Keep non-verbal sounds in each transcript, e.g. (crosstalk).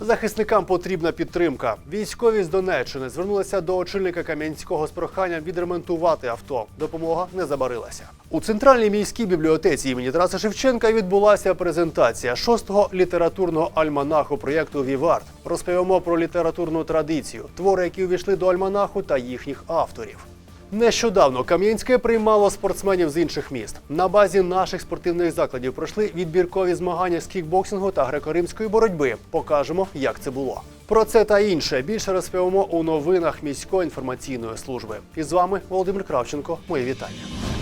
Захисникам потрібна підтримка. Військові з Донеччини звернулися до очільника Кам'янського з проханням відремонтувати авто. Допомога не забарилася. У центральній міській бібліотеці імені Тараса Шевченка відбулася презентація шостого літературного альманаху проєкту Вівард. Розповімо про літературну традицію, твори, які увійшли до альманаху та їхніх авторів. Нещодавно Кам'янське приймало спортсменів з інших міст. На базі наших спортивних закладів пройшли відбіркові змагання з кікбоксингу та греко-римської боротьби. Покажемо, як це було. Про це та інше більше розповімо у новинах міської інформаційної служби. І з вами Володимир Кравченко. Моє вітання.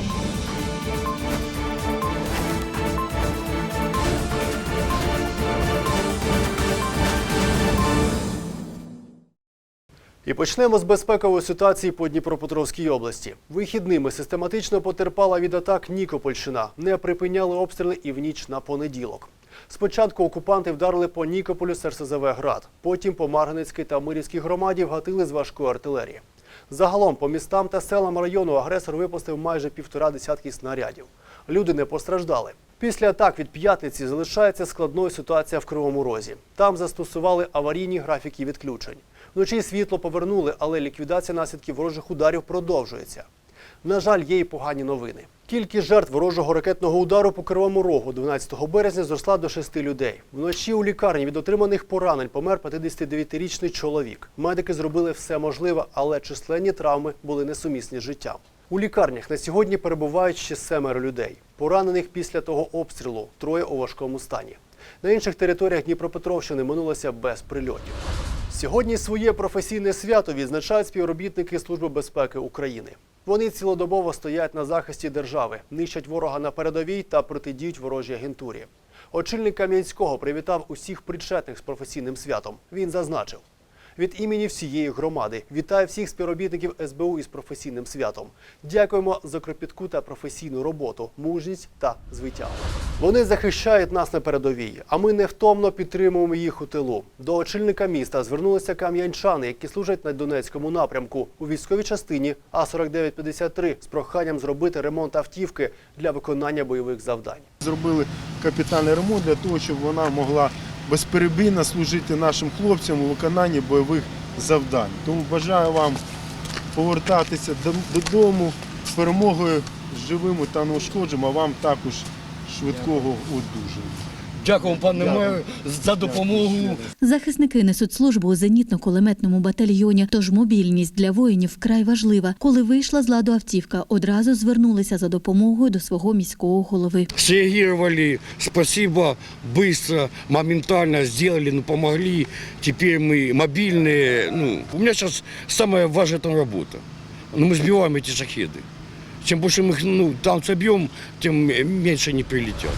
І почнемо з безпекової ситуації по Дніпропетровській області. Вихідними систематично потерпала від атак Нікопольщина. Не припиняли обстріли і в ніч на понеділок. Спочатку окупанти вдарили по Нікополю з РСЗВ «Град», потім по Марганецькій та Мирівській громаді вгатили з важкої артилерії. Загалом по містам та селам району агресор випустив майже півтора десятки снарядів. Люди не постраждали. Після атак від п'ятниці залишається складною ситуація в Кривому Розі. Там застосували аварійні графіки відключень. Вночі світло повернули, але ліквідація наслідків ворожих ударів продовжується. На жаль, є й погані новини. Кількість жертв ворожого ракетного удару по Кривому Рогу 12 березня зросла до 6 людей. Вночі у лікарні від отриманих поранень помер 59-річний чоловік. Медики зробили все можливе, але численні травми були несумісні з життям. У лікарнях на сьогодні перебувають ще семеро людей. Поранених після того обстрілу троє у важкому стані. На інших територіях Дніпропетровщини минулося без прильотів. Сьогодні своє професійне свято відзначають співробітники Служби безпеки України. Вони цілодобово стоять на захисті держави, нищать ворога на передовій та протидіють ворожій агентурі. Очільник Кам'янського привітав усіх причетних з професійним святом. Він зазначив. Від імені всієї громади вітаю всіх співробітників СБУ із професійним святом. Дякуємо за кропітку та професійну роботу, мужність та звитягу. Вони захищають нас на передовій, а ми невтомно підтримуємо їх у тилу. До очільника міста звернулися кам'янчани, які служать на Донецькому напрямку у військовій частині А4953 з проханням зробити ремонт автівки для виконання бойових завдань. Зробили капітальний ремонт для того, щоб вона могла безперебійно служити нашим хлопцям у виконанні бойових завдань. Тому бажаю вам повертатися додому з перемогою живими та неушкодженими, а вам також швидкого одужання. Дякую, пане меру, за допомогу. Захисники несуть службу у зенітно-кулеметному батальйоні, тож мобільність для воїнів вкрай важлива. Коли вийшла з ладу автівка, одразу звернулися за допомогою до свого міського голови. Среагировали, спасибо, быстро, моментально сделали, ну, помогли. Теперь мы мобильные. Ну, у меня сейчас самая важная там работа. Ну, мы сбиваем эти шахеды. Чем больше мы их ну, там собьем, тем меньше они прилетят.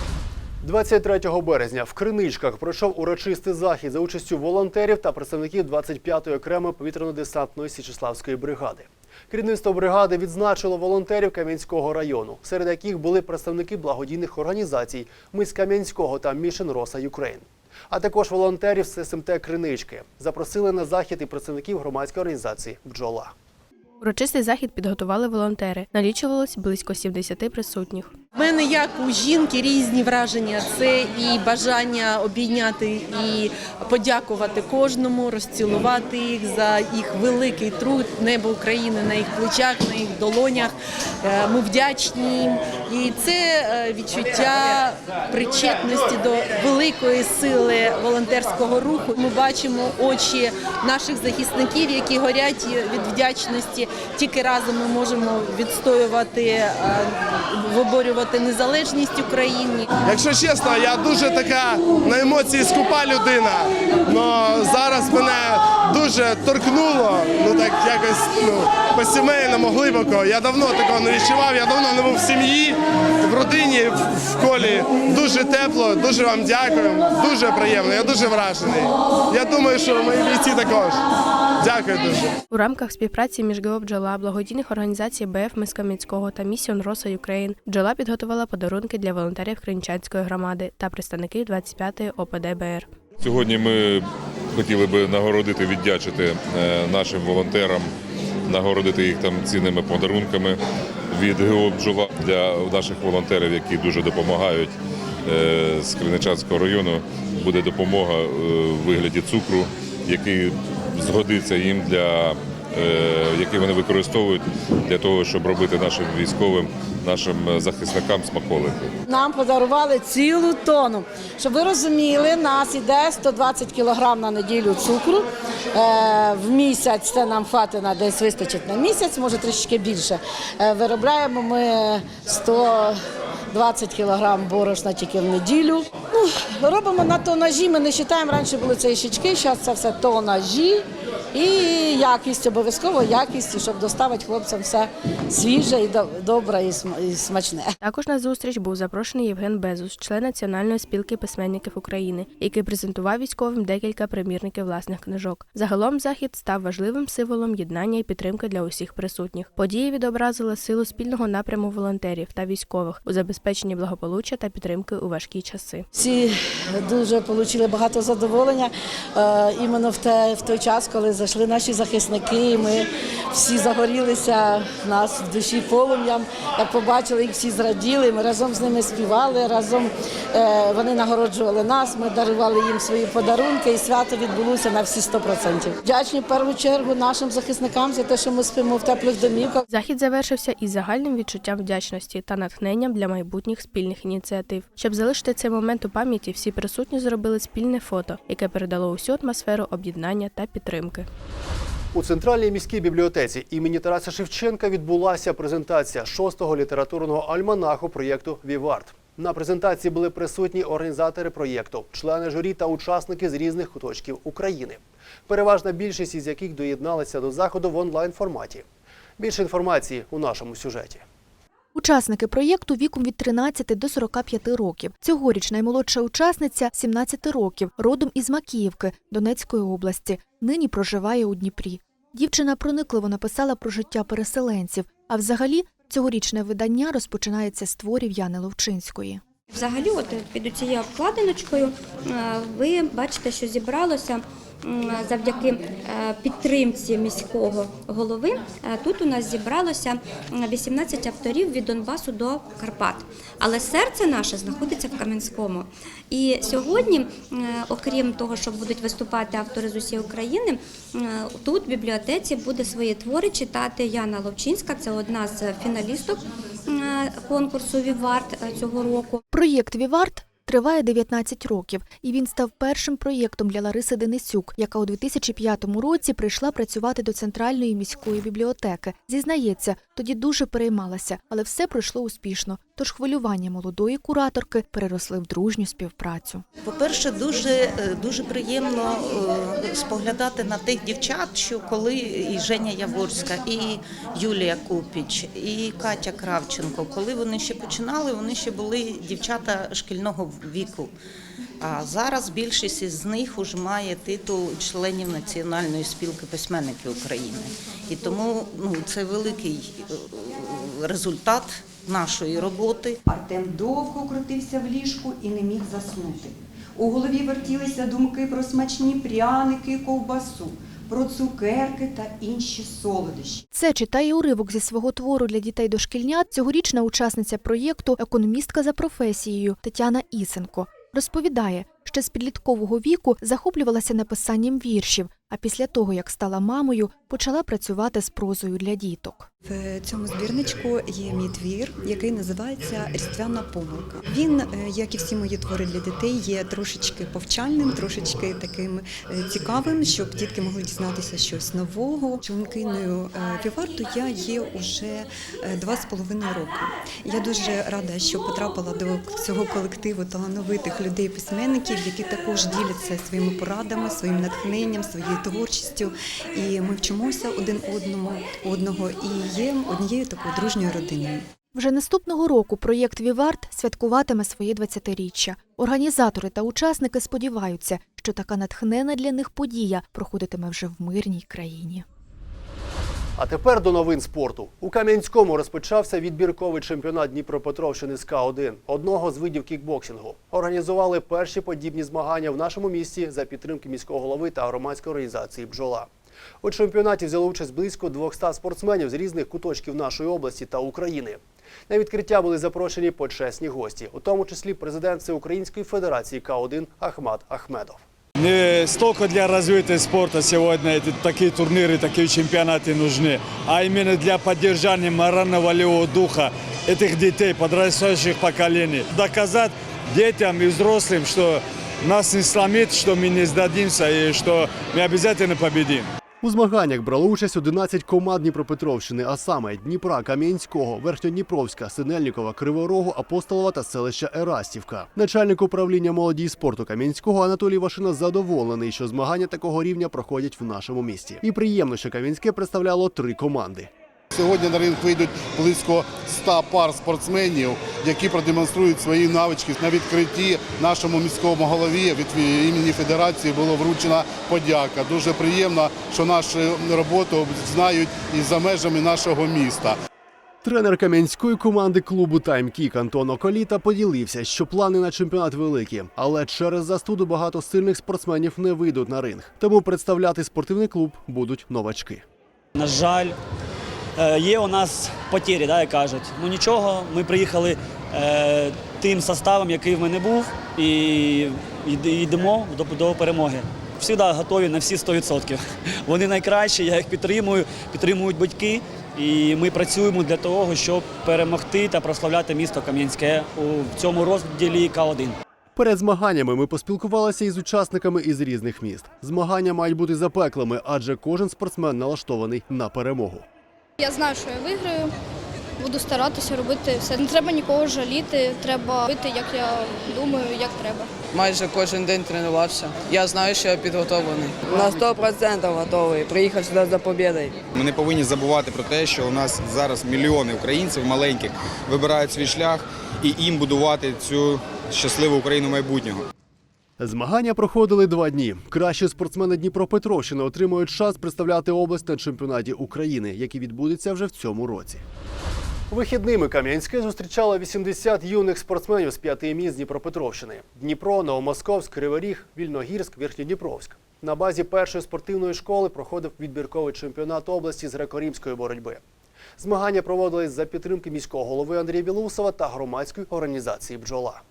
23 березня в Криничках пройшов урочистий захід за участю волонтерів та представників 25-ї окремої повітряно-десантної Січеславської бригади. Керівництво бригади відзначило волонтерів Кам'янського району, серед яких були представники благодійних організацій Мис Кам'янського та Mission Роса Юкрейн. А також волонтерів з СМТ Кринички запросили на захід і представників громадської організації Бджола. Урочистий захід підготували волонтери. Налічувалось близько 70 присутніх. У мене як у жінки різні враження. Це і бажання обійняти і подякувати кожному, розцілувати їх за їх великий труд, небо України на їх плечах, на їх долонях. Е, Ми вдячні їм. І це е, відчуття причетності до великої сили волонтерського руху. Ми бачимо очі наших захисників, які горять від вдячності. Тільки разом ми можемо відстоювати, е, виборювати незалежність України. Якщо чесно, я дуже така на емоції скупа людина. але зараз мене дуже торкнуло, ну так якось ну, по-сімейному глибоко. Я давно такого не відчував, я давно не був в сім'ї, в родині, в, в колі. Дуже тепло, дуже вам дякую, дуже приємно, я дуже вражений. Я думаю, що мої бійці також. Дякую дуже. У рамках співпраці між ГО «Бджола», благодійних організацій БФ Мис Кам'янського та Місіон Роса Юкрейн бджола підготувала подарунки для волонтерів Кринчанської громади та представників 25-ї ОПДБР. Сьогодні ми хотіли би нагородити, віддячити е, нашим волонтерам, нагородити їх там цінними подарунками від ГО «Бджола» для наших волонтерів, які дуже допомагають е, з Криничанського району. буде допомога е, в вигляді цукру, який згодиться їм для е, який вони використовують для того, щоб робити нашим військовим, нашим захисникам смаколики. Нам подарували цілу тонну. Щоб ви розуміли, нас іде 120 кг на неділю цукру. Е, в місяць це нам хватить десь вистачить на місяць, може трішки більше. Е, виробляємо ми 120 кг борошна тільки в неділю. Робимо на тонажі. Ми не вважаємо, раніше були це щічки, зараз це все тонажі. І якість, обов'язково якість, щоб доставити хлопцям все свіже і до- добре і см- смачне. Також на зустріч був запрошений Євген Безус, член Національної спілки письменників України, який презентував військовим декілька примірників власних книжок. Загалом захід став важливим символом єднання і підтримки для усіх присутніх. Події відобразили силу спільного напряму волонтерів та військових у забезпеченні благополуччя та підтримки у важкі часи. Всі дуже отримали багато задоволення е, іменно в той час, коли зайшли наші захисники. і Ми всі загорілися нас в душі полум'ям. Як побачили, їх всі зраділи. Ми разом з ними співали, разом е, вони нагороджували нас. Ми дарували їм свої подарунки, і свято відбулося на всі 100%. Вдячні в першу чергу нашим захисникам за те, що ми спимо в теплих домівках. Захід завершився із загальним відчуттям вдячності та натхненням для майбутніх спільних ініціатив. Щоб залишити цей момент у пам'яті, всі присутні зробили спільне фото, яке передало усю атмосферу об'єднання та підтримки. У центральній міській бібліотеці імені Тараса Шевченка відбулася презентація шостого літературного альманаху проєкту Віварт. На презентації були присутні організатори проєкту, члени журі та учасники з різних куточків України. Переважна більшість із яких доєдналися до заходу в онлайн форматі. Більше інформації у нашому сюжеті. Учасники проєкту віком від 13 до 45 років. Цьогоріч наймолодша учасниця 17 років, родом із Макіївки Донецької області. Нині проживає у Дніпрі. Дівчина проникливо написала про життя переселенців. А взагалі цьогорічне видання розпочинається з творів Яни Ловчинської. Взагалі, от під цією обкладиночкою е, ви бачите, що зібралося завдяки е, підтримці міського голови. Е, Тут у нас зібралося м, 18 авторів від Донбасу до Карпат. Але серце наше знаходиться в Кам'янському. І сьогодні, окрім того, що будуть виступати автори з усієї України, тут в бібліотеці буде свої твори читати Яна Ловчинська. Це одна з фіналісток конкурсу Віварт цього року. Проєкт Віварт триває 19 років, і він став першим проєктом для Лариси Денисюк, яка у 2005 році прийшла працювати до центральної міської бібліотеки. Зізнається, тоді дуже переймалася, але все пройшло успішно. Тож хвилювання молодої кураторки переросли в дружню співпрацю. По-перше, дуже, е, дуже приємно е, споглядати на тих дівчат, що коли і Женя Яворська, і Юлія Купіч, і Катя Кравченко, коли вони ще починали, вони ще були дівчата шкільного віку. А зараз більшість із них уже має титул членів Національної спілки письменників України. І тому ну, це великий е, результат нашої роботи. Артем довго крутився в ліжку і не міг заснути. У голові вертілися думки про смачні пряники, ковбасу, про цукерки та інші солодощі. Це читає уривок зі свого твору для дітей дошкільнят цьогорічна учасниця проєкту Економістка за професією Тетяна Ісенко. Розповідає, що з підліткового віку захоплювалася написанням віршів, а після того, як стала мамою, почала працювати з прозою для діток. В цьому збірничку є мій твір, який називається Різдвяна помилка. Він, е, як і всі мої твори для дітей, є трошечки повчальним, трошечки таким е, цікавим, щоб дітки могли дізнатися щось нового. Членкиною е, Віварту я є уже е, два з половиною роки. Я дуже рада, що потрапила до цього колективу талановитих людей-письменників, які також діляться своїми порадами, своїм натхненням, своєю творчістю. І ми вчимося один одному одного і є однією такою дружньою родиною. Вже наступного року проєкт Віварт святкуватиме своє 20-річчя. Організатори та учасники сподіваються, що така натхнена для них подія проходитиме вже в мирній країні. А тепер до новин спорту. У Кам'янському розпочався відбірковий чемпіонат Дніпропетровщини з К1, одного з видів кікбоксингу. Організували перші подібні змагання в нашому місті за підтримки міського голови та громадської організації Бджола. У чемпіонаті взяли участь близько 200 спортсменів з різних куточків нашої області та України. На відкриття були запрошені почесні гості, у тому числі президент Всеукраїнської федерації К1 Ахмат Ахмедов. Не столько для развития спорта сегодня эти, такие турниры, такие чемпионаты нужны, а именно для поддержания морально-волевого духа этих детей, подрастающих поколений. Доказать детям и взрослым, что нас не сломит, что мы не сдадимся и что мы обязательно победим. У змаганнях брало участь 11 команд Дніпропетровщини, а саме Дніпра, Кам'янського, Верхньодніпровська, Синельникова, Криворогу, Апостолова та селища Ерастівка. Начальник управління молоді і спорту Кам'янського Анатолій Вашина задоволений, що змагання такого рівня проходять в нашому місті. І приємно, що Кам'янське представляло три команди. Сьогодні на ринок вийдуть близько 100 пар спортсменів, які продемонструють свої навички. На відкритті нашому міському голові від імені федерації було вручена подяка. Дуже приємно, що нашу роботу знають і за межами нашого міста. Тренер кам'янської команди клубу Таймкік Антон Околіта поділився, що плани на чемпіонат великі, але через застуду багато сильних спортсменів не вийдуть на ринг. Тому представляти спортивний клуб будуть новачки. На жаль, є у нас потері, да, як кажуть. Ну нічого, ми приїхали е, тим составом, який в мене був, і йдемо до, до перемоги. Всі готові на всі 100%. (laughs) Вони найкращі, я їх підтримую, підтримують батьки. І ми працюємо для того, щоб перемогти та прославляти місто Кам'янське у цьому розділі К1. Перед змаганнями ми поспілкувалися із учасниками із різних міст. Змагання мають бути запеклими, адже кожен спортсмен налаштований на перемогу. Я знаю, що я виграю. Буду старатися робити все. Не треба нікого жаліти, треба робити, як я думаю, як треба. Майже кожен день тренувався. Я знаю, що я підготовлений. На 100% готовий. Приїхав сюди за победою. Ми не повинні забувати про те, що у нас зараз мільйони українців маленьких вибирають свій шлях і їм будувати цю щасливу Україну майбутнього. Змагання проходили два дні. Кращі спортсмени Дніпропетровщини отримують шанс представляти область на чемпіонаті України, який відбудеться вже в цьому році. Вихідними Кам'янське зустрічало 80 юних спортсменів з п'яти міст Дніпропетровщини: Дніпро, Новомосковськ, Кривий Ріг, Вільногірськ, Верхньодніпровськ. На базі першої спортивної школи проходив відбірковий чемпіонат області з греко-римської боротьби. Змагання проводились за підтримки міського голови Андрія Білоусова та громадської організації Бджола.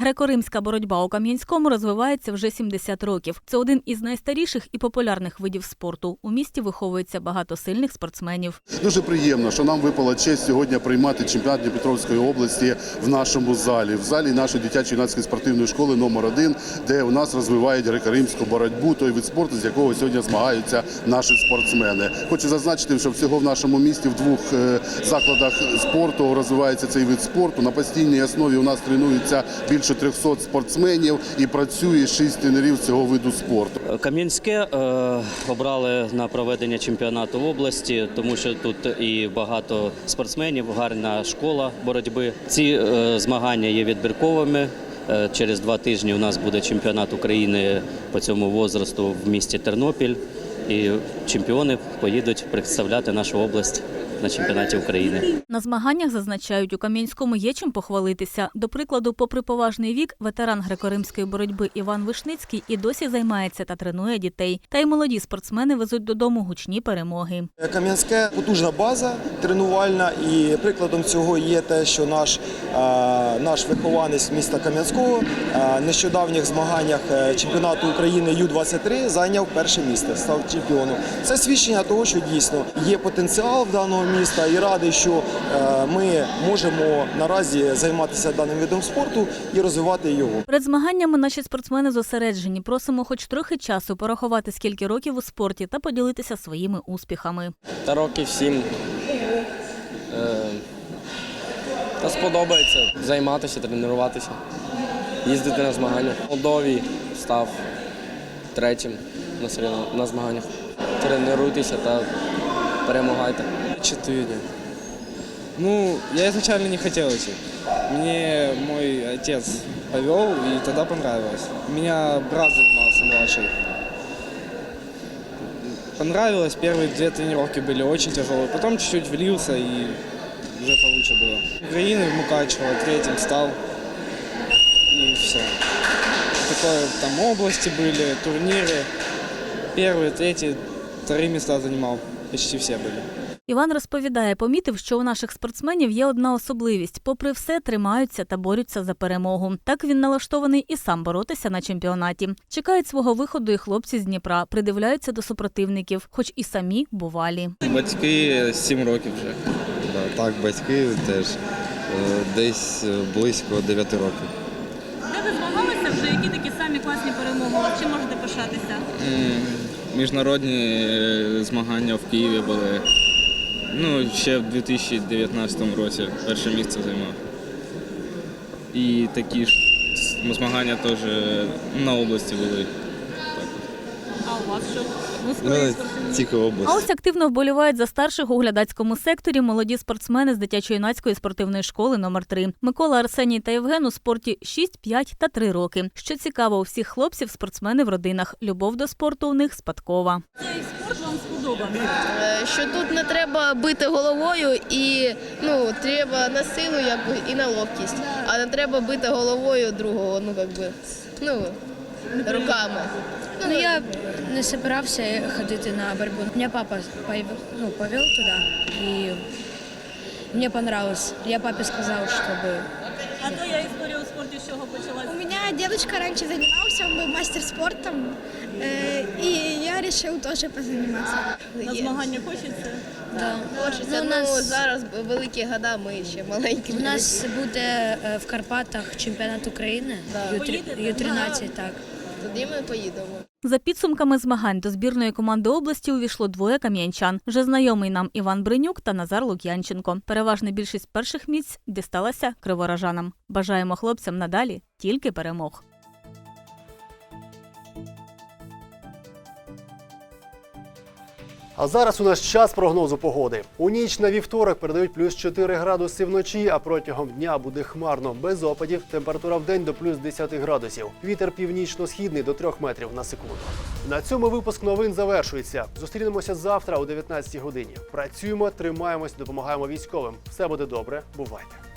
Греко-римська боротьба у Кам'янському розвивається вже 70 років. Це один із найстаріших і популярних видів спорту. У місті виховується багато сильних спортсменів. Дуже приємно, що нам випала честь сьогодні приймати чемпіонат Дніпропетровської області в нашому залі, в залі нашої дитячо-юнацької спортивної школи номер 1 де у нас розвивають греко-римську боротьбу, той вид спорту, з якого сьогодні змагаються наші спортсмени. Хочу зазначити, що всього в нашому місті в двох е, закладах спорту розвивається цей вид спорту. На постійній основі у нас тренуються більше 300 спортсменів і працює 6 тренерів цього виду спорту. Кам'янське е, обрали на проведення чемпіонату в області, тому що тут і багато спортсменів, гарна школа боротьби. Ці е, змагання є відбірковими. Е, Через два тижні у нас буде чемпіонат України по цьому возрасту в місті Тернопіль, і чемпіони поїдуть представляти нашу область на чемпіонаті України. На змаганнях зазначають, у Кам'янському є чим похвалитися. До прикладу, попри поважний вік, ветеран греко-римської боротьби Іван Вишницький і досі займається та тренує дітей. Та й молоді спортсмени везуть додому гучні перемоги. Кам'янське потужна база тренувальна, і прикладом цього є те, що наш, наш вихованець міста Кам'янського е, в нещодавніх змаганнях е, чемпіонату України Ю-23 зайняв перше місце, став чемпіоном. Це свідчення того, що дійсно є потенціал в даного міста, і радий, що е, ми можемо наразі займатися даним видом спорту і розвивати його. Перед змаганнями наші спортсмени зосереджені. Просимо хоч трохи часу порахувати, скільки років у спорті та поділитися своїми успіхами. Та років сім. Е, Та сподобається займатися, тренуватися, їздити на змагання. У Молдові став третім на, соревнов- на змаганнях. Тренуйтеся та перемагайте. Четыре. Ну, я изначально не хотел идти. Мне мой отец повел, и тогда понравилось. У меня брат занимался младший. Понравилось, первые две тренировки были очень тяжелые. Потом чуть-чуть влился, и уже получше было. Украины в Мукачево третьим стал, и все. Такое, там области были, турниры. Первые, третьи, вторые места занимал. Почти все были. Іван розповідає, помітив, що у наших спортсменів є одна особливість: попри все, тримаються та борються за перемогу. Так він налаштований і сам боротися на чемпіонаті. Чекають свого виходу і хлопці з Дніпра, придивляються до супротивників, хоч і самі бувалі. Батьки 7 років вже. Так, батьки теж е, десь е, близько 9 років. Де ви змагалися вже? Які такі самі класні перемоги? Чим можете пишатися? Міжнародні е, змагання в Києві були. Ну, ще в 2019 році перше місце займав. І такі ж змагання теж на області були. А у вас що? Ну, тільки область. А ось активно вболівають за старших у глядацькому секторі молоді спортсмени з дитячо-юнацької спортивної школи номер 3 Микола Арсеній та Євген у спорті 6, 5 та 3 роки. Що цікаво, у всіх хлопців спортсмени в родинах. Любов до спорту у них спадкова. Цей спорт вам сподобався? Е, що тут не треба бити головою і ну треба на силу якби і на ловкість, а не треба бити головою другого, ну якби ну руками. Ну, я не собирався ходити на борьбу. Меня папа повел, ну, повел туда, и мне понравилось. Я папе сказал, чтобы... А твоя історія у спорті з чого почалася? У меня дедушка раньше занимался, он был мастер спортом, э, и я решил тоже позаниматься. На змагання хочеться? Да. Хочеться. Ну, у Ну, нас- зараз великі года, ми ще маленькі. У нас буде е, в Карпатах чемпіонат України, Да. Ю- Поїдете? Ю-13, так. Тоді ми поїдемо. За підсумками змагань до збірної команди області увійшло двоє кам'янчан. Вже знайомий нам Іван Бринюк та Назар Лук'янченко. Переважна більшість перших місць дісталася криворожанам. Бажаємо хлопцям надалі тільки перемог. А зараз у нас час прогнозу погоди. У ніч на вівторок передають плюс 4 градуси вночі, а протягом дня буде хмарно, без опадів. Температура в день до плюс 10 градусів. Вітер північно-східний до 3 метрів на секунду. На цьому випуск новин завершується. Зустрінемося завтра о 19 годині. Працюємо, тримаємось, допомагаємо військовим. Все буде добре. Бувайте.